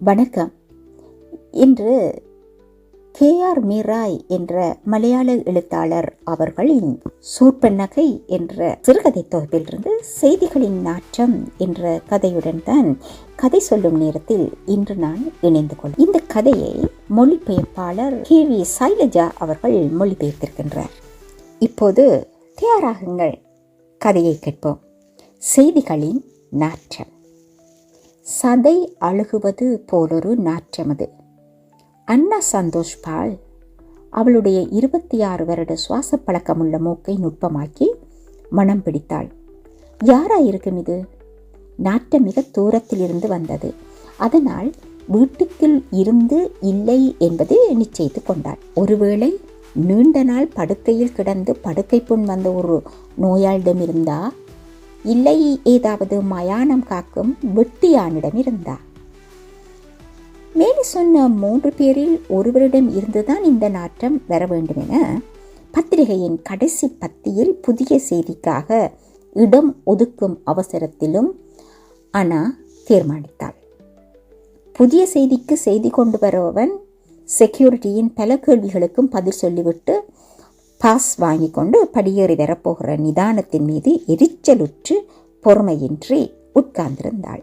வணக்கம். இன்று K R மீராய் என்ற மலையாள எழுத்தாளர் அவர்களின் சூர்பன்னகை என்ற சிறுகதை தொகுப்பிலிருந்து செய்திகளின் நாற்றம் என்ற கதையுடன் தான் கதை சொல்லும் நேரத்தில் இன்று நான் இணைந்து கொள் இந்த கதையை மொழிபெயர்ப்பாளர் கே வி சைலஜா அவர்கள் மொழிபெயர்த்திருக்கின்றார். இப்போது தயாராகுங்கள். கதையை கேட்போம். செய்திகளின் நாற்றம். சதை அழுகுவது போலொரு நாற்றமது. அண்ணா சந்தோஷ் பால் அவளுடைய இருபத்தி ஆறு வருட சுவாச பழக்கமுள்ள மூக்கை நுட்பமாக்கி மனம் பிடித்தாள். யாராயிருக்கும் இது? நாட்டம் மிக தூரத்தில் இருந்து வந்தது. அதனால் வீட்டுக்குள் இருந்து இல்லை என்பது நிச்சயித்து கொண்டாள். ஒருவேளை நீண்ட நாள் படுக்கையில் கிடந்து படுக்கை புண் வந்த ஒரு நோயாளிடம் இருந்தா இல்லை ஏதாவது மயானம் காக்கும் வெட்டியானிடம் இருந்தா மேலே சொன்ன மூன்று பேரில் ஒருவரிடம் இருந்துதான் இந்த நாட்டம் வர வேண்டும் என பத்திரிகையின் கடைசி பத்தியில் புதிய செய்திக்காக இடம் ஒதுக்கும் அவசரத்திலும் அனா தீர்மானித்தாள். புதிய செய்திக்கு செய்தி கொண்டு வருபவன் செக்யூரிட்டியின் பல கேள்விகளுக்கும் பதில் சொல்லிவிட்டு பாஸ் வாங்கி கொண்டு படியேறி வரப்போகிற நிதானத்தின் மீது எரிச்சலுற்று பொறுமையின்றி உட்கார்ந்திருந்தாள்.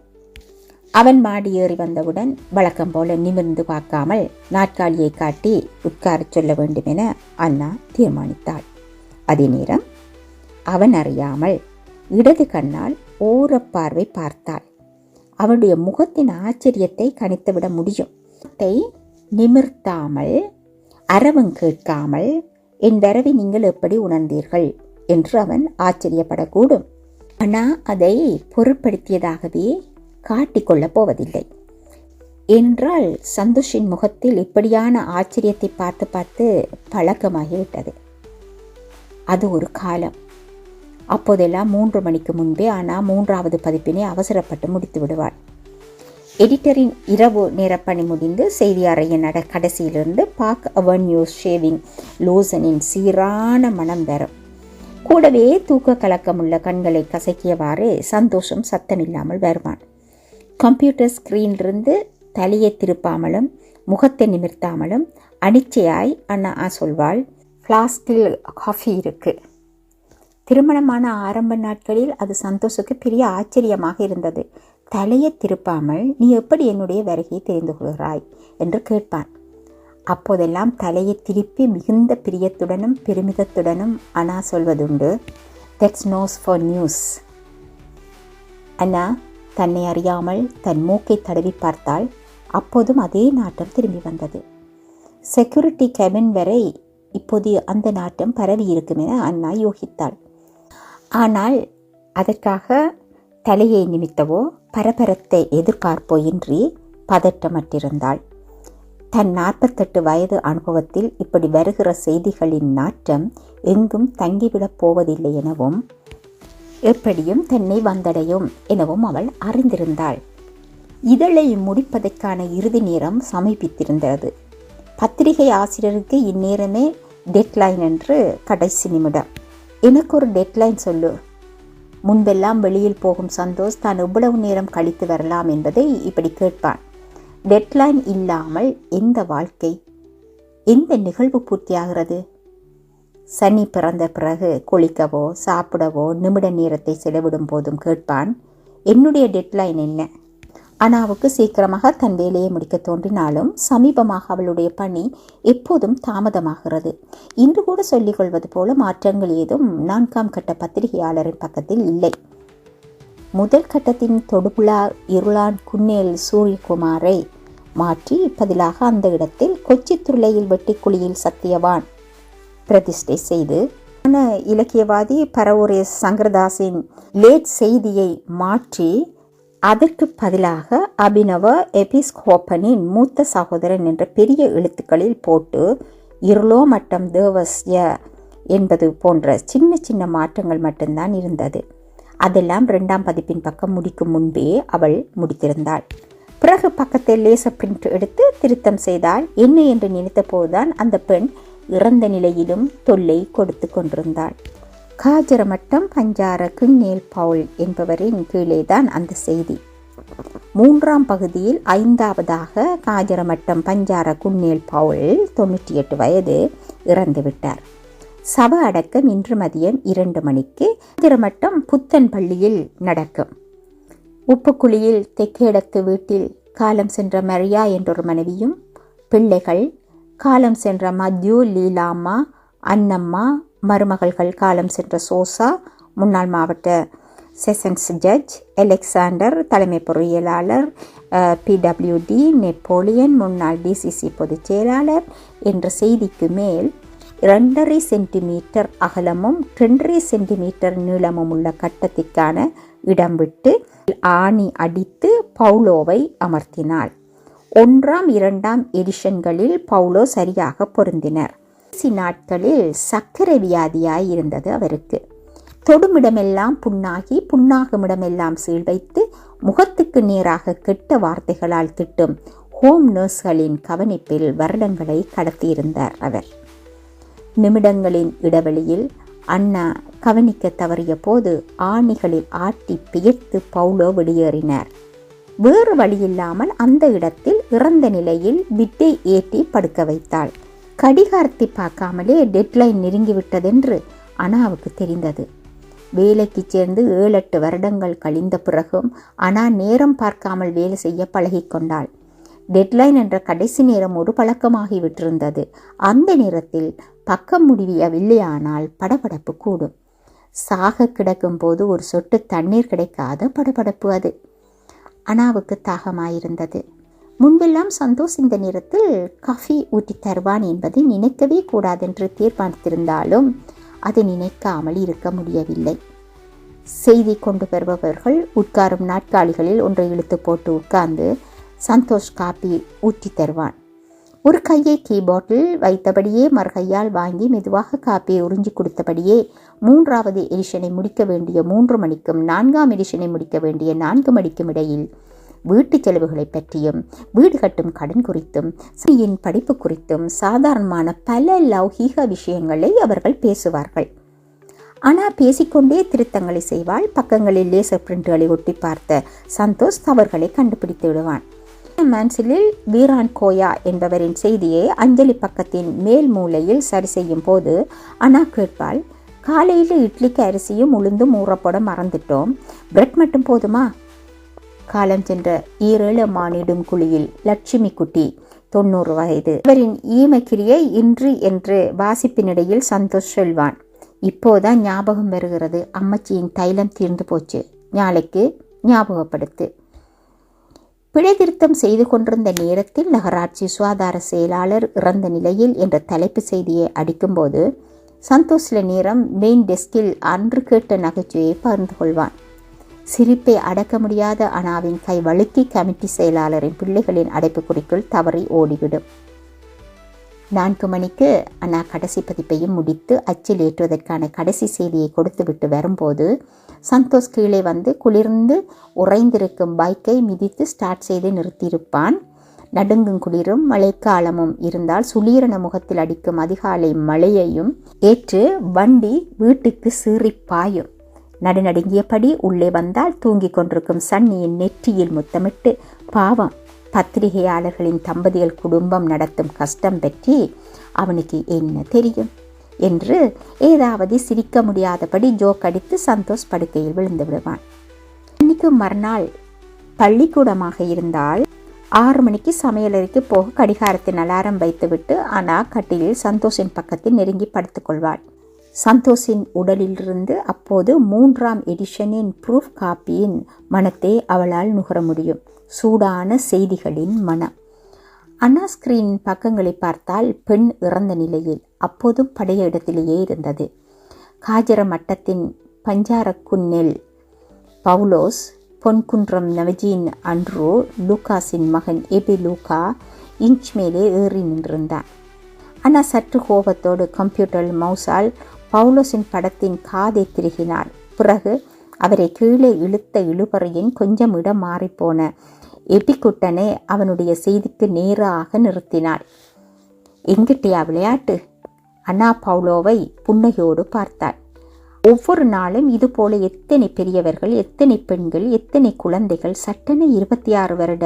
அவன் மாடியேறி வந்தவுடன் வழக்கம் போல நிமிர்ந்து பார்க்காமல் நாட்காலியை காட்டி உட்காரச் சொல்ல வேண்டுமென அண்ணா தீர்மானித்தாள். அதே நேரம் அவன் அறியாமல் இடது கண்ணால் ஓரப்பார்வை பார்த்தாள். அவனுடைய முகத்தின் ஆச்சரியத்தை கணித்துவிட முடியும். நிமிர்த்தாமல் அரவம் கேட்காமல் என் வரவை நீங்கள் எப்படி உணர்ந்தீர்கள்? என்று அவன் ஆச்சரியப்படக்கூடும். ஆனால் அதை பொருட்படுத்தியதாகவே காட்டிக்கொள்ளப் போவதில்லை. என்றால் சந்தோஷின் முகத்தில் இப்படியான ஆச்சரியத்தை பார்த்து பார்த்து பழக்கமாகிவிட்டது. அது ஒரு காலம். அப்போதெல்லாம் மூன்று மணிக்கு முன்பே ஆனால் மூன்றாவது பதிப்பினை அவசரப்பட்டு முடித்து விடுவாள் எடிட்டரின் இரவு நேர பணி முடிந்து செய்தி அறையின் நட கடைசியிலிருந்து பாக் அவென்யூஸ் ஷேவிங் லோசனின் சீரான மனம் வரும் கூடவே தூக்க கலக்கமுள்ள கண்களை கசக்கியவாறு சந்தோஷம் சத்தமில்லாமல் வருவான். கம்ப்யூட்டர் ஸ்க்ரீனிலிருந்து தலையை திருப்பாமலும் முகத்தை நிமிர்த்தாமலும் அனிச்சையாய் அண்ணா சொல்வாள் ஃப்ளாஸ்கில் காஃபி இருக்கு. திருமணமான ஆரம்ப நாட்களில் அது சந்தோஷுக்கு பெரிய ஆச்சரியமாக இருந்தது. தலையை திருப்பாமல் நீ எப்படி என்னுடைய வருகையை தெரிந்து கொள்கிறாய்? என்று கேட்பான். அப்போதெல்லாம் தலையை திருப்பி மிகுந்த பிரியத்துடனும் பெருமிதத்துடனும் அண்ணா சொல்வதுண்டு. தட்ஸ் நோஸ் ஃபார் நியூஸ் அண்ணா தன்னை அறியாமல் தன் மூக்கை தடவி பார்த்தால் அப்போதும் அதே நாட்டம் திரும்பி வந்தது. செக்யூரிட்டி கேபின் வரை இப்போது அந்த நாட்டம் பரவி இருக்கும் என அண்ணா யோகித்தாள். ஆனால் அதற்காக தலையை நிமித்தவோ பரபரத்தை எதிர்பார்ப்போ இன்றி பதட்டமற்றிருந்தாள் தன் நாற்பத்தெட்டு வயது அனுபவத்தில் இப்படி வருகிற செய்திகளின் நாற்றம் எங்கும் தங்கிவிடப் போவதில்லை எனவும் எப்படியும் தன்னை வந்தடையும் எனவும் அவள் அறிந்திருந்தாள். இதழை முடிப்பதற்கான இறுதி நேரம் சமீபித்திருந்தது. பத்திரிகை ஆசிரியருக்கு இந்நேரமே டெட்லைன் என்று கடைசி நிமிடம். எனக்கு ஒரு டெட்லைன் சொல்லு. முன்பெல்லாம் வெளியில் போகும் சந்தோஷ் தான் எவ்வளவு நேரம் கழித்து வரலாம் என்பதை இப்படி கேட்பான். டெட்லைன் இல்லாமல் எந்த வாழ்க்கை? எந்த நிகழ்வு பூர்த்தியாகிறது? சனி பிறந்த பிறகு குளிக்கவோ சாப்பிடவோ நிமிட நேரத்தை செலவிடும் போதும் கேட்பான் என்னுடைய டெட்லைன் என்ன? அனாவுக்கு சீக்கிரமாக தன் வேலையை முடிக்க தோன்றினாலும் சமீபமாக அவளுடைய பணி எப்போதும் தாமதமாகிறது. இன்று கூட சொல்லிக்கொள்வது போல மாற்றங்கள் ஏதும் நான்காம் கட்ட பத்திரிகையாளரின் பக்கத்தில் இல்லை. முதல் கட்டத்தின் தொடுபுலா இருளான் குன்னேல் சூரியகுமாரை மாற்றி பதிலாக அந்த இடத்தில் கொச்சி துளையில் வெட்டிக்குழியில் சத்தியவான் பிரதிஷ்டை செய்து இலக்கியவாதி பரவூரே சங்கரதாஸின் லேட் செய்தியை மாற்றி அதற்கு பதிலாக அபினவ எபிஸ்கோப்பனின் மூத்த சகோதரன் என்ற பெரிய எழுத்துக்களில் போட்டு இருளோ மட்டம் தேவஸ்ய என்பது போன்ற சின்ன சின்ன மாற்றங்கள் மட்டும்தான் இருந்தது. அதெல்லாம் ரெண்டாம் பதிப்பின் பக்கம் முடிக்கும் முன்பே அவள் முடித்திருந்தாள். பிறகு பக்கத்தில் லேச பிரிண்ட் எடுத்து திருத்தம் செய்தால் என்ன? என்று நினைத்த போதுதான் அந்த பெண் இறந்த நிலையிலும் தொல்லை கொடுத்து கொண்டிருந்தாள். காஜரமட்டம் பஞ்சார கிண்ணேல் பவுல் என்பவரின் கீழேதான் அந்த செய்தி. மூன்றாம் பகுதியில் ஐந்தாவதாக காஜரமட்டம் பஞ்சார குன்னேல் பவுல் தொண்ணூற்றி எட்டு வயது இறந்துவிட்டார். சப அடக்கம் இன்று மதியம் இரண்டு மணிக்கு காஜரமட்டம் புத்தன் பள்ளியில் நடக்கும். உப்புக்குழியில் தெக்கேடத்து வீட்டில் காலம் சென்ற மரியா என்றொரு மனைவியும் பிள்ளைகள் காலம் சென்ற மத்யூ லீலாம்மா அன்னம்மா மருமகள்கள் காலம் சென்ற சோசா முன்னாள் மாவட்ட செஷன்ஸ் ஜட்ஜ் அலெக்சாண்டர் தலைமை பொறியியலாளர் பிடபிள்யூடி நெப்போலியன் முன்னாள் டிசிசி பொதுச் செயலாளர் என்ற செய்திக்கு மேல் இரண்டரை சென்டிமீட்டர் அகலமும் ரெண்டரை சென்டிமீட்டர் நீளமும் உள்ள கட்டத்திற்கான இடம் விட்டு ஆணி அடித்து பவுலோவை அமர்த்தினாள். ஒன்றாம் இரண்டாம் எடிஷன்களில் பவுலோ சரியாக பொருந்தினர். கடைசி நாட்களில் சர்க்கரை வியாதியாய் இருந்தது அவருக்கு. தொடுமிடமெல்லாம் புண்ணாகி புண்ணாகுமிடமெல்லாம் சீல் வைத்து முகத்துக்கு நேராக கெட்ட வார்த்தைகளால் திட்டும் ஹோம் நர்ஸ்களின் கவனிப்பில் வருடங்களை கடத்தியிருந்தார் அவர். நிமிடங்களின் இடைவெளியில் அண்ணா கவனிக்க தவறிய போது ஆணிகளில் ஆட்டி பெயர்த்து பவுலோ வெளியேறினார். வேறு வழியில்லாமல் அந்த இடத்தில் இறந்த நிலையில் விட்டை ஏற்றி படுக்க வைத்தாள். கடிகாரத்தை பார்க்காமலே டெட்லைன் நெருங்கிவிட்டதென்று அனாவுக்கு தெரிந்தது. வேலைக்கு சேர்ந்து ஏழு எட்டு வருடங்கள் கழிந்த பிறகும் அனா நேரம் பார்க்காமல் வேலை செய்ய பழகிக்கொண்டாள் டெட்லைன் என்ற கடைசி நேரம் ஒரு பழக்கமாகி விட்டிருந்தது. அந்த நேரத்தில் பக்கம் முடிவியவில்லையானால் படபடப்பு கூடும். சாக கிடக்கும் போது ஒரு சொட்டு தண்ணீர் கிடைக்காத படபடப்பு அது. அனாவுக்கு தாகமாயிருந்தது. முன்பெல்லாம் சந்தோஷ் இந்த நேரத்தில் காஃபி ஊற்றி தருவான் என்பதை நினைக்கவே கூடாதென்று தீர்மானித்திருந்தாலும் அதை நினைக்காமல் இருக்க முடியவில்லை. செய்தி கொண்டு வருபவர்கள் உட்காரும் நாட்காலிகளில் ஒன்றை இழுத்து போட்டு உட்கார்ந்து சந்தோஷ் காப்பி ஊற்றி தருவான். ஒரு கையை கீபோர்டில் வைத்தபடியே மறுகையால் வாங்கி மெதுவாக காப்பியை உறிஞ்சி கொடுத்தபடியே மூன்றாவது எடிஷனை முடிக்க வேண்டிய மூன்று மணிக்கும் நான்காம் எடிஷனை முடிக்க வேண்டிய நான்கு மணிக்கும் இடையில் வீட்டு செலவுகளை பற்றியும் வீடு கட்டும் கடன் குறித்தும் ஸ்ரீயின் படிப்பு குறித்தும் சாதாரணமான பல லௌகீக விஷயங்களை அவர்கள் பேசுவார்கள். ஆனால் பேசிக்கொண்டே திருத்தங்களை செய்வாள் பக்கங்களில் லேசர் பிரிண்டுகளை ஒட்டி பார்த்த சந்தோஷ் தவறுகளை கண்டுபிடித்து விடுவான். மான்சிலில் வீரான் கோயா என்பவரின் செய்தியை அஞ்சலி பக்கத்தின் மேல் மூலையில் சரி செய்யும் போது அனா கேட்பாள் காலையில் இட்லிக்கு அரிசியும் உளுந்தும் ஊறப்போட மறந்துட்டோம். பிரெட் மட்டும் போதுமா? காலம் சென்ற ஈரேழு மானிடும் குழியில் லட்சுமி குட்டி தொண்ணூறு வயது. இவரின் ஈமக்கிரியை இன்று என்று வாசிப்பினிடையில் சந்தோஷ் சொல்வான். இப்போதான் ஞாபகம் வருகிறது. அம்மச்சியின் தைலம் தீர்ந்து போச்சு. நாளைக்கு ஞாபகப்படுத்து. பிழை திருத்தம் செய்து கொண்டிருந்த நேரத்தில் நகராட்சி சுகாதார செயலாளர் இறந்த நிலையில் என்ற தலைப்பு செய்தியை அடிக்கும்போது சந்தோஷில நேரம் மெயின் டெஸ்கில் அன்று கேட்ட நகைச்சுவையை பகிர்ந்து கொள்வான். சிரிப்பை அடக்க முடியாத அனாவின் கை வழுக்கி கமிட்டி செயலாளரின் பிள்ளைகளின் அடைப்புக்குறிக்குள் தவறி ஓடிவிடும். நான்கு மணிக்கு அண்ணா கடைசி பதிப்பையும் முடித்து அச்சில் ஏற்றுவதற்கான கடைசி செய்தியை கொடுத்துவிட்டு வரும்போது சந்தோஷ் கீழே வந்து குளிர்ந்து உறைந்திருக்கும் பைக்கை மிதித்து ஸ்டார்ட் செய்து நிறுத்தியிருப்பான். நடுங்கும் குளிரும் மழைக்காலமும் இருந்தால் சுளீரண முகத்தில் அடிக்கும் அதிகாலை மழையையும் ஏற்று வண்டி வீட்டுக்கு சீறிப்பாயும் நடுநடுங்கியபடி உள்ளே வந்தால் தூங்கிக் கொண்டிருக்கும் சன்னியின் நெற்றியில் முத்தமிட்டு பாவம் பத்திரிகையாளர்களின் தம்பதிகள் குடும்பம் நடத்தும் கஷ்டம் பற்றி அவனுக்கு என்ன தெரியும்? என்று ஏதாவது சிரிக்க முடியாதபடி ஜோக் அடித்து சந்தோஷ் படுக்கையில் விழுந்து விடுவான். இன்னைக்கு மறுநாள் பள்ளிக்கூடமாக இருந்தால் ஆறு மணிக்கு சமையலறைக்கு போக கடிகாரத்தின் அலாரம் வைத்துவிட்டு ஆனால் கட்டிலில் சந்தோஷின் பக்கத்தில் நெருங்கி படுத்துக்கொள்வாள் சந்தோஷின் உடலிலிருந்து அப்போது மூன்றாம் எடிஷனின் ப்ரூஃப் காப்பியின் மனத்தை அவளால் நுகர முடியும். சூடான செய்திகளின் மனம். அண்ணா ஸ்கிரீன் பக்கங்களை பார்த்தால் பெண் இறந்த நிலையில் அப்போதும் பழைய இடத்திலேயே இருந்தது. காஜர மட்டத்தின் பஞ்சாரக்குன்னில் பவுலோஸ் பொன்குன்றம் நவஜீன் அன்ரோ லூகாஸின் மகன் எபி லூகா இன்ச் மேலே ஏறி நின்றிருந்தான். ஆனால் சற்று கோபத்தோடு கம்ப்யூட்டர் மவுசால் பவுலோசின் படத்தின் காதை திருகினாள். பிறகு அவரை கீழே இழுத்த இழுபறையின் கொஞ்சம் இடம் மாறிப்போன எபிக்குட்டனை அவனுடைய செய்திக்கு நேராக நிறுத்தினாள். எங்கிட்டியா விளையாட்டு? அண்ணா பவுலோவை புன்னகையோடு பார்த்தாள். ஒவ்வொரு நாளும் இதுபோல எத்தனை பெரியவர்கள் எத்தனை பெண்கள் எத்தனை குழந்தைகள் சட்டென இருபத்தி ஆறு வருட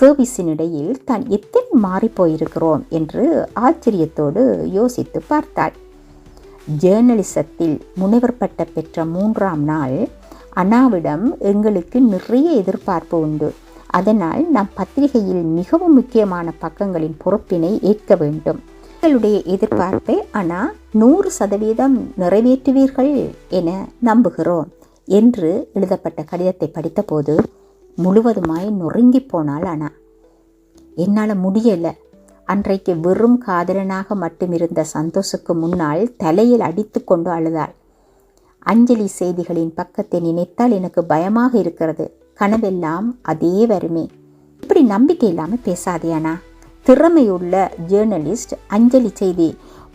சர்வீஸின் இடையில் தான் எத்தனை மாறிப்போயிருக்கிறோம் என்று ஆச்சரியத்தோடு யோசித்து பார்த்தாள். ஜேர்னலிசத்தில் முனைவர் பட்டம் பெற்ற மூன்றாம் நாள் அண்ணாவிடம் எங்களுக்கு நிறைய எதிர்பார்ப்பு உண்டு. அதனால் நாம் பத்திரிகையில் மிகவும் முக்கியமான பக்கங்களின் பொறுப்பினை ஏற்க வேண்டும். எங்களுடைய எதிர்பார்ப்பை ஆனால் நூறு சதவீதம் நிறைவேற்றுவீர்கள் என நம்புகிறோம் என்று எழுதப்பட்ட கடிதத்தை படித்தபோது முழுவதுமாய் நொறுங்கி போனால் அண்ணா. என்னால் முடியலை. அன்றைக்கு வெறும் காதலனாக மட்டுமிருந்த சந்தோஷுக்கு முன்னால் தலையில் அடித்து கொண்டு அழுதாள். அஞ்சலி செய்திகளின் பக்கத்தை நினைத்தால் எனக்கு பயமாக இருக்கிறது. கனவெல்லாம் அதே வருமே இப்படி நம்பிக்கை இல்லாமல் பேசாதே அண்ணா. திறமையுள்ள ஜேர்னலிஸ்ட் அஞ்சலி செய்தி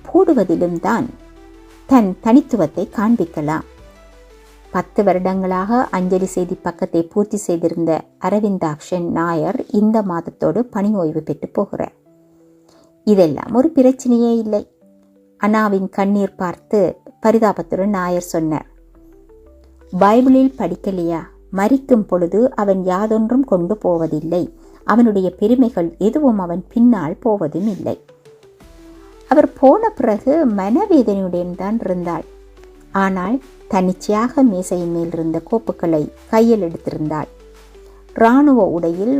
போடுவதிலும் தான் தன் தனித்துவத்தை காண்பிக்கலாம். பத்து வருடங்களாக அஞ்சலி செய்தி பக்கத்தை பூர்த்தி செய்திருந்த அரவிந்தாக்ஷன் நாயர் இந்த மாதத்தோடு பணி ஓய்வு பெற்று போகிறார். இதெல்லாம் ஒரு பிரச்சனையே இல்லை. அண்ணாவின் கண்ணீர் பார்த்து பரிதாபத்துடன் நாயர் சொன்னார். பைபிளில் படிக்கலையா? மறிக்கும் பொழுது அவன் யாதொன்றும் கொண்டு போவதில்லை. அவனுடைய பெருமைகள் எதுவும் அவன் பின்னால் போவதும் இல்லை. அவர் போன பிறகு மனவேதனையுடன் தான் இருந்தாள். ஆனால் தனிச்சையாக மேசையின் மேல் இருந்த கோப்புகளை கையில் எடுத்திருந்தாள். இராணுவ உடையில்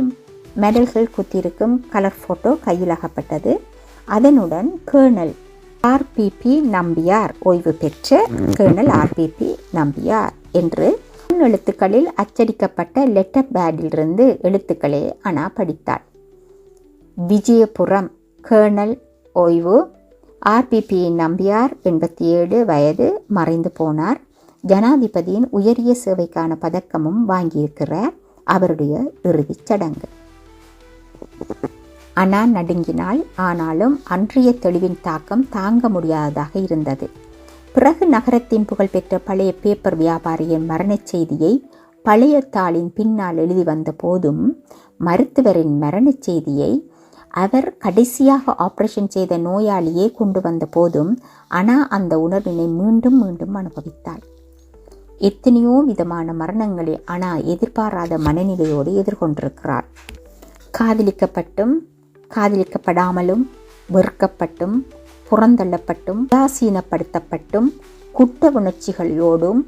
மெடல்கள் குத்திருக்கும் கலர் ஃபோட்டோ கையில் அகப்பட்டது. அதனுடன் கேர்னல் ஆர்பிபி நம்பியார் ஓய்வு பெற்ற கேர்னல் ஆர்பிபி நம்பியார் என்று எழுத்துக்களில் அச்சடிக்கப்பட்ட லெட்டர் பேடிலிருந்து எழுத்துக்களை அனா படித்தாள். விஜயபுரம் கேர்னல் ஓய்வு ஆர்பிபி நம்பியார் எண்பத்தி ஏழு வயது மறைந்து போனார். ஜனாதிபதியின் உயரிய சேவைக்கான பதக்கமும் வாங்கியிருக்கிறார். அவருடைய இறுதிச் சடங்கு. அனா நடுங்கினாள். ஆனாலும் அன்றைய தெளிவின் தாக்கம் தாங்க முடியாததாக இருந்தது. பிறகு நகரத்தின் புகழ்பெற்ற பழைய பேப்பர் வியாபாரியின் மரணச் செய்தியை பழைய தாளின் பின்னால் எழுதி வந்த போதும் மருத்துவரின் மரணச் செய்தியை அவர் கடைசியாக ஆபரேஷன் செய்த நோயாளியே கொண்டு வந்த போதும் அனா அந்த உணர்வினை மீண்டும் மீண்டும் அனுபவித்தாள். எத்தனையோ விதமான மரணங்களை அனா எதிர்பாராத மனநிலையோடு எதிர்கொண்டிருக்கிறார் காதலிக்கப்பட்டும் காதலிக்கப்படாமலும் வெறுக்கப்பட்டும் புறந்தள்ளப்பட்டும் உதாசீனப்படுத்தப்பட்டும் குற்ற உணர்ச்சிகளோடும்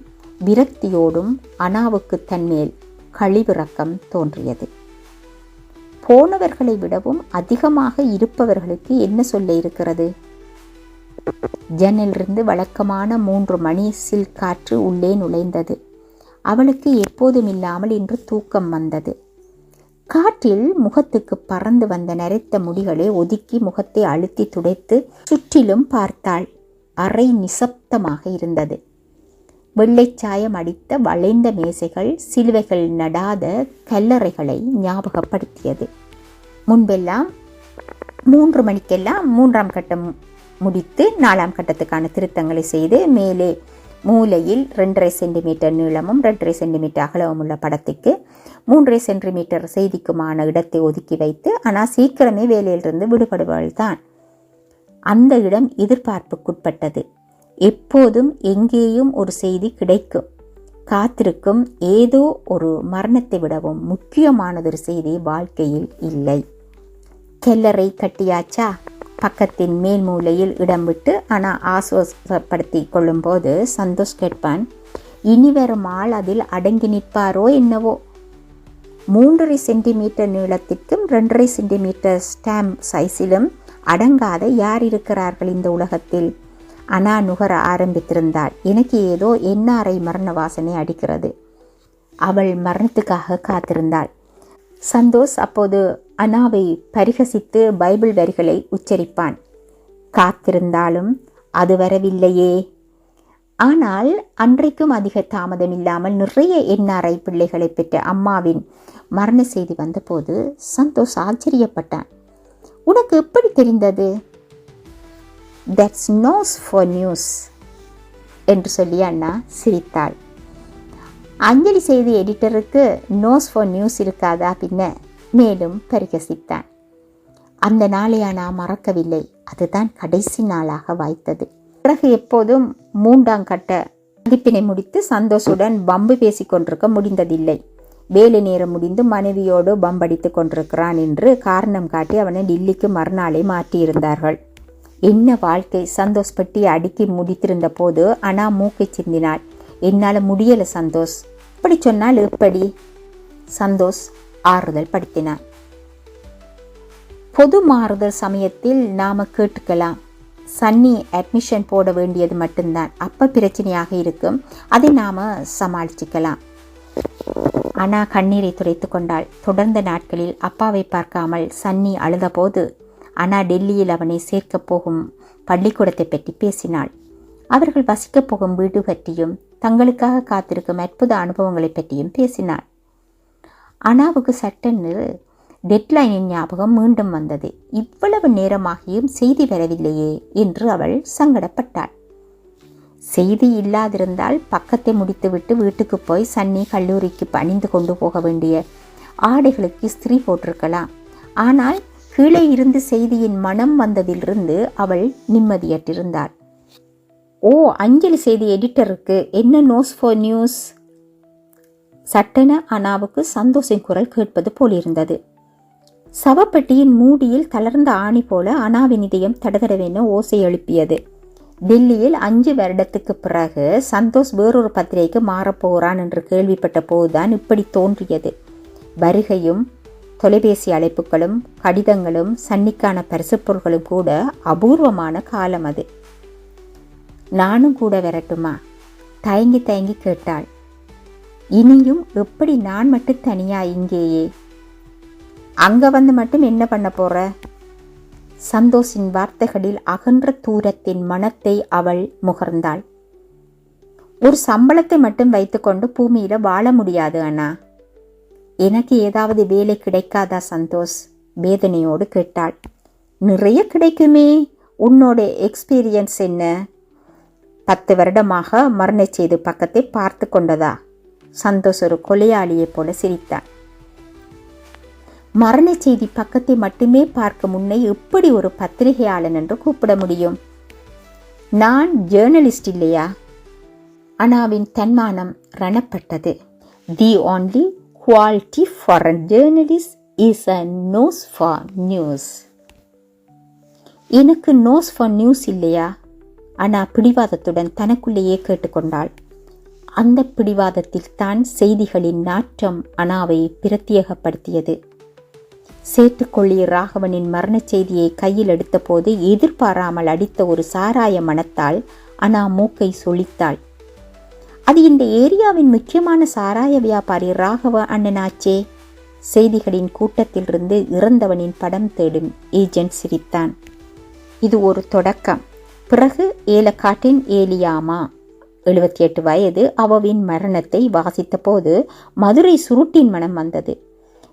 விரக்தியோடும் அனாவுக்கு தன்மேல் கழிவிறக்கம் தோன்றியது. போனவர்களை விடவும் அதிகமாக இருப்பவர்களுக்கு என்ன சொல்ல இருக்கிறது? ஜன்னலிருந்து வழக்கமான மூன்று மணி சில் காற்று உள்ளே நுழைந்தது. அவளுக்கு எப்போதும் இல்லாமல் இன்று தூக்கம் வந்தது. காற்றில் முகத்துக்கு பறந்து வந்த நரைத்த முடிகளை ஒதுக்கி முகத்தை அழுத்தி துடைத்து சுற்றிலும் பார்த்தாள். அறை நிசப்தமாக இருந்தது. வெள்ளைச்சாயம் அடித்த வளைந்த மேசைகள் சிலுவைகள் நடாத கல்லறைகளை ஞாபகப்படுத்தியது. முன்பெல்லாம் மூன்று மணிக்கெல்லாம் மூன்றாம் கட்டம் முடித்து நாலாம் கட்டத்துக்கான திருத்தங்களை செய்து மேலே மூலையில் ரெண்டரை சென்டிமீட்டர் நீளமும் ரெண்டரை சென்டிமீட்டர் அகலமும் உள்ள படத்துக்கு மூன்றரை சென்டிமீட்டர் செய்திக்குமான இடத்தை ஒதுக்கி வைத்து ஆனால் சீக்கிரமே வேலையிலிருந்து விடுபடுபவள் தான் அந்த இடம் எதிர்பார்ப்புக்குட்பட்டது. எப்போதும் எங்கேயும் ஒரு செய்தி கிடைக்கும். காத்திருக்கும் ஏதோ ஒரு மரணத்தை விடவும் முக்கியமானதொரு செய்தி வாழ்க்கையில் இல்லை. கெல்லரை கட்டியாச்சா? பக்கத்தின் மேல் மூலையில் இடம் விட்டு ஆனால் ஆசுவாசப்படுத்தி கொள்ளும்போது சந்தோஷ் கேட்பான் இனி வரும் ஆள் அதில் அடங்கி நிற்பாரோ என்னவோ? மூன்றரை சென்டிமீட்டர் நீளத்திற்கும் ரெண்டரை சென்டிமீட்டர் ஸ்டாம்ப் சைஸிலும் அடங்காத யார் இருக்கிறார்கள் இந்த உலகத்தில்? அனா நுகர ஆரம்பித்திருந்தாள். எனக்கு ஏதோ என்ஆரை மரண வாசனை அடிக்கிறது. அவள் மரணத்துக்காக காத்திருந்தாள். சந்தோஷ் அப்போது அனாவை பரிகசித்து பைபிள் வரிகளை உச்சரிப்பான். காத்திருந்தாலும் அது வரவில்லையே. ஆனால் அன்றைக்கும் அதிக தாமதம் இல்லாமல் நிறைய என்ஆர்ஐ பிள்ளைகளை பெற்ற அம்மாவின் மரண செய்தி வந்தபோது சந்தோஷ் ஆச்சரியப்பட்டான். உனக்கு எப்படி தெரிந்தது? தட்ஸ் நோஸ் ஃபார் நியூஸ் என்று சொல்லி அண்ணா சிரித்தாள். அஞ்சலி செய்தி எடிட்டருக்கு நோஸ் ஃபார் நியூஸ் இருக்காதா பின்ன? மேலும் பரிகசித்தான் அந்த நாளை நான் மறக்கவில்லை. அதுதான் கடைசி நாளாக வாய்த்தது. பிறகு எப்போதும் மூன்றாம் கட்ட மதிப்பினை முடித்து சந்தோஷுடன் பம்பு பேசிக் கொண்டிருக்க முடிந்ததில்லை. வேலை நேரம் முடிந்து மனைவியோடு பம்படித்து கொண்டிருக்கிறான் என்று காரணம் காட்டி அவனை டில்லிக்கு மறுநாளை மாற்றியிருந்தார்கள். என்ன வாழ்க்கை? சந்தோஷ் அடுக்கி முடித்திருந்த போது அனா மூக்கை சிந்தினாள். என்னால் முடியலை சந்தோஷ். இப்படி சொன்னால் எப்படி? சந்தோஷ் ஆறுதல் படுத்தினான். பொது மாறுதல் சமயத்தில் நாம கேட்டுக்கலாம். சன்னி அட்மிஷன் போட வேண்டியது மட்டும்தான். அப்போ பிரச்சனையாக இருக்கும். அதை நாம சமாளிச்சுக்கலாம். அனா கண்ணீரை துடைத்து கொண்டாள். தொடர்ந்த நாட்களில் அப்பாவை பார்க்காமல் சன்னி அழுதபோது அனா டெல்லியில் அவனை சேர்க்கப் போகும் பள்ளிக்கூடத்தை பற்றி பேசினாள். அவர்கள் வசிக்கப் போகும் வீடு பற்றியும் தங்களுக்காக காத்திருக்கும் அற்புத அனுபவங்களை பற்றியும் பேசினாள். அனாவுக்கு சட்டென்று டெட்லைனின் ஞாபகம் மீண்டும் வந்தது. இவ்வளவு நேரமாகியும் செய்தி வரவில்லையே என்று அவள் சங்கடப்பட்டாள். செய்தி இல்லாதிருந்தால் பக்கத்தை முடித்துவிட்டு வீட்டுக்கு போய் சன்னி கல்லூரிக்கு பணிந்து கொண்டு போக வேண்டிய ஆடைகளுக்கு இஸ்திரி போட்டிருக்கலாம். ஆனால் கீழே இருந்து செய்தியின் மனம் வந்ததிலிருந்து அவள் நிம்மதியற்றிருந்தாள். ஓ அஞ்சலி செய்தி எடிட்டருக்கு. என்ன நோஸ் ஃபார் நியூஸ்? சட்டென அனாவுக்கு சந்தோஷின் குரல் கேட்பது போலிருந்தது. சவப்பெட்டியின் மூடியில் தளர்ந்த ஆணி போல அனாவின் இதயம் தடதடவென ஓசை எழுப்பியது. டெல்லியில் அஞ்சு வருடத்துக்கு பிறகு சந்தோஷ் வேறொரு பத்திரிகைக்கு மாறப்போகிறான் என்று கேள்விப்பட்ட போதுதான் இப்படி தோன்றியது. வருகையும் தொலைபேசி அழைப்புகளும் கடிதங்களும் சன்னிக்கான பரிசுப் பொருட்களும் கூட அபூர்வமான காலம் அது. நானும் கூட வரட்டுமா? தயங்கி தயங்கி கேட்டாள். இனியும் எப்படி நான் மட்டும் தனியா இங்கேயே? அங்கே வந்து மட்டும் என்ன பண்ண போற? சந்தோஷின் வார்த்தைகளில் அகன்ற தூரத்தின் மனத்தை அவள் முகர்ந்தாள். ஒரு சம்பளத்தை மட்டும் வைத்துக்கொண்டு பூமியில வாழ முடியாது அண்ணா. எனக்கு ஏதாவது வேலை கிடைக்காதா சந்தோஷ்? வேதனையோடு கேட்டாள். நிறைய கிடைக்குமே. உன்னோட எக்ஸ்பீரியன்ஸ் என்ன? பத்து வருடமாக மரணச் செய்து பக்கத்தை பார்த்து கொண்டதா? சந்தோஷ் ஒரு கொலையாளியைப் போல சிரித்தான் மரண செய்தி பக்கத்தை மட்டுமே பார்க்க முன்னே எப்படி ஒரு பத்திரிகையாளன் என்று கூப்பிட முடியும்? நான் ஜேர்னலிஸ்ட் இல்லையா? அனாவின் தன்மானம் ரணப்பட்டது. The only quality for a journalist is a nose for news எனக்கு நோஸ் ஃபார் நியூஸ் இல்லையா? அனா பிடிவாதத்துடன் தனக்குள்ளேயே கேட்டுக்கொண்டாள். அந்த பிடிவாதத்தில் தான் செய்திகளின் நாற்றம் அனாவை பிரத்யேகப்படுத்தியது. சேட்டுக்கொள்ளி ராகவனின் மரணச் செய்தியை கையில் எடுத்தபோது எதிர்பாராமல் அடித்த ஒரு சாராய மனத்தால் அனா மூக்கை சொலித்தாள் அது இந்த ஏரியாவின் முக்கியமான சாராய வியாபாரி ராகவ அண்ணனாச்சே. செய்திகளின் கூட்டத்திலிருந்து இறந்தவனின் படம் தேடும் ஏஜென்ட் சிரித்தான். இது ஒரு தொடக்கம். பிறகு ஏலக்காட்டின் ஏலியாமா. எழுபத்தி எட்டு வயது அவவின் மரணத்தை வாசித்தபோது மதுரை சுருட்டின் மனம் வந்தது.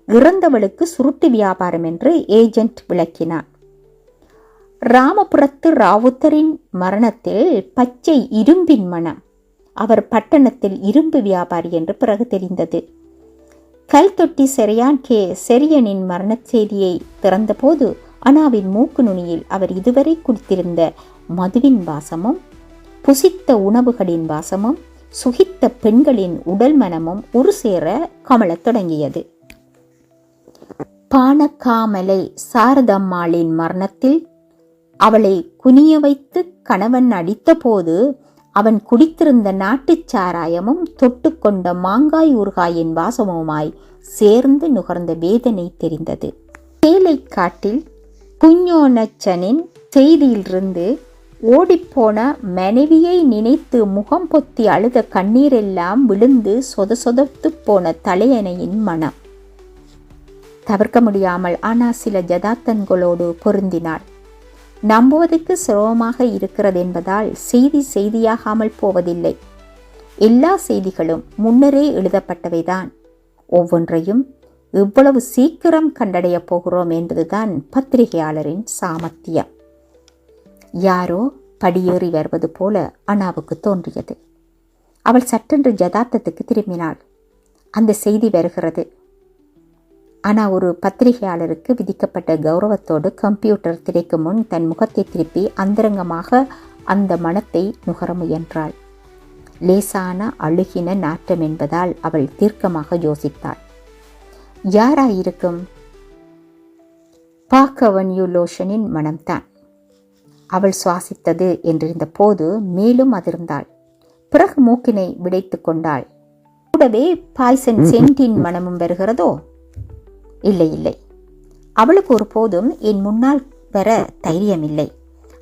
இறந்தவளுக்கு சுருட்டு வியாபாரம் என்று ஏஜென்ட் விளக்கினான் ராமபுரத்து ராவுத்தரின் மரணத்தில் பச்சை இரும்பின் மனம். அவர் பட்டணத்தில் இரும்பு வியாபாரி என்று பிறகு தெரிந்தது. கல்தொட்டி செரியான் கே. செரியனின் மரணச் செய்தியை திறந்தபோது அனாவின் மூக்கு நுனியில் அவர் இதுவரை குடித்திருந்த மதுவின் வாசமும் புசித்த உணவுகளின் வாசமும் சுகித்த பெண்களின் உடல் மனமும் ஒரு சேர கமலத் தொடங்கியது. பானக்காமலை சாரதம்மாளின் மரணத்தில் அவளை குனிய வைத்து கணவன் அடித்தபோது அவன் குடித்திருந்த நாட்டுச் சாராயமும் தொட்டுக்கொண்ட மாங்காய் ஊர்காயின் வாசமுமாய் சேர்ந்து நுகர்ந்த வேதனை தெரிந்தது. சேலைக்காட்டில் குஞ்சோனச்சனின் செய்தியிலிருந்து ஓடிப்போன மனைவியை நினைத்து முகம் பொத்தி அழுத கண்ணீரெல்லாம் விழுந்து சொத சொதத்து போன தலையணையின் மனம். தவிர்க்க முடியாமல் ஆனா சில ஜதாத்தன்களோடு பொருந்தினாள். நம்புவதற்கு சிரமமாக இருக்கிறது என்பதால் செய்தி செய்தியாகாமல் போவதில்லை. எல்லா செய்திகளும் முன்னரே எழுதப்பட்டவைதான். ஒவ்வொன்றையும் இவ்வளவு சீக்கிரம் கண்டடையப் போகிறோம் என்பதுதான் பத்திரிகையாளரின் சாமர்த்தியம். யாரோ படியேறி வருவது போல அனாவுக்கு தோன்றியது. அவள் சட்டென்று ஜதார்த்தத்துக்கு திரும்பினாள். அந்த செய்தி வருகிறது. அனா ஒரு பத்திரிகையாளருக்கு விதிக்கப்பட்ட கௌரவத்தோடு கம்ப்யூட்டர் திரைக்கு முன் தன் முகத்தை திருப்பி அந்தரங்கமாக அந்த மனத்தை நுகர முயன்றாள். லேசான அழுகின நாற்றம் என்பதால் அவள் தீர்க்கமாக யோசித்தாள். யாராயிருக்கும்? பாக்கவன்யூ லோஷனின் மனம்தான். அவள் சுவாசித்தது என்றிருந்த போது மேலும் அதிர்ந்தாள். பிறகு மூக்கினை விடைத்து கொண்டாள். கூடவே பாய்சன் சென்டின் மனமும் வருகிறதோ? இல்லை இல்லை. அவளுக்கு ஒரு போதும் என் முன்னால் வர தைரியமில்லை.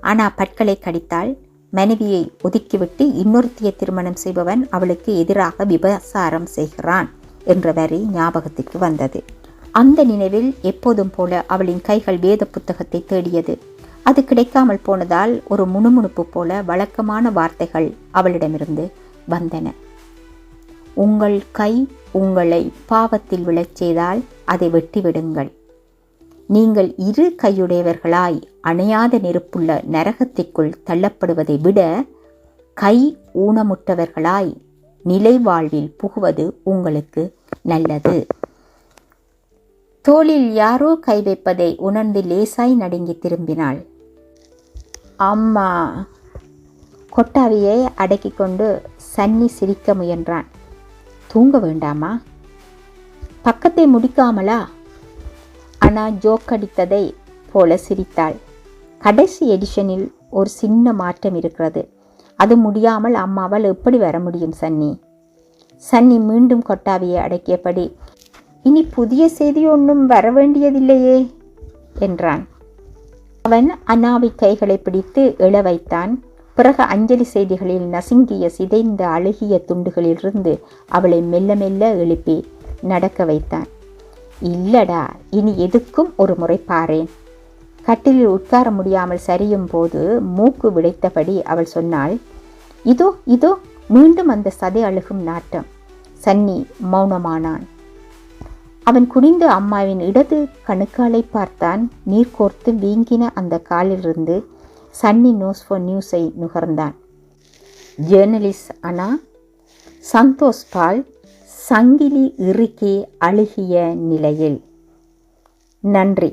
ஆனா பற்களை கடித்தாள் மனைவியை ஒதுக்கிவிட்டு இன்னொருத்திய திருமணம் செய்பவன் அவளுக்கு எதிராக விபசாரம் செய்கிறான் என்ற வரி ஞாபகத்திற்கு வந்தது. அந்த நினைவில் எப்போதும் போல அவளின் கைகள் வேத புத்தகத்தை தேடியது. அது கிடைக்காமல் போனதால் ஒரு முணுமுணுப்பு போல வழக்கமான வார்த்தைகள் அவளிடமிருந்து வந்தன. உங்கள் கை உங்களை பாவத்தில் விழச் செய்தால் அதை வெட்டிவிடுங்கள். நீங்கள் இரு கையுடையவர்களாய் அணையாத நெருப்புள்ள நரகத்திற்குள் தள்ளப்படுவதை விட கை ஊனமுற்றவர்களாய் நிலை வாழ்வில் புகுவது உங்களுக்கு நல்லது. தோளில் யாரோ கை வைப்பதை உணர்ந்து லேசாய் நடுங்கி திரும்பினாள். அம்மா. கொட்டாவியை அடக்கி கொண்டு சன்னி சிரிக்க முயன்றான். தூங்க வேண்டாமா? பக்கத்தை முடிக்காமலா? ஆனால் ஜோக் அடித்ததை போல சிரித்தாள். கடைசி எடிஷனில் ஒரு சின்ன மாற்றம் இருக்கிறது. அது முடியாமல் அம்மாவால் எப்படி வர முடியும் சன்னி? சன்னி மீண்டும் கொட்டாவியை அடக்கியபடி இனி புதிய செய்தி ஒன்றும் வர வேண்டியதில்லையே என்றான். அவன் அண்ணாவை கைகளை பிடித்து எழ வைத்தான். பிறகு அஞ்சலி செய்திகளில் நசுங்கிய சிதைந்த அழுகிய துண்டுகளிலிருந்து அவளை மெல்ல மெல்ல எழுப்பி நடக்க வைத்தான். இல்லடா இனி எதுக்கும் ஒரு முறை பாரேன். கட்டிலில் உட்கார முடியாமல் சரியும் போது மூக்கு விடைத்தபடி அவள் சொன்னாள் இதோ இதோ மீண்டும் அந்த சதை அழுகும் நாட்டம் சன்னி மௌனமானான். அவன் குனிந்து அம்மாவின் இடது கணுக்காலை பார்த்தான். நீர் கோர்த்து வீங்கின அந்த காலிலிருந்து சன்னி நியூஸ் ஃபார் நியூஸை நுகர்ந்தான். ஜேர்னலிஸ்ட் அனா சந்தோஷ் பால் சங்கிலி இறுக்கி அழுகிய நிலையில். நன்றி.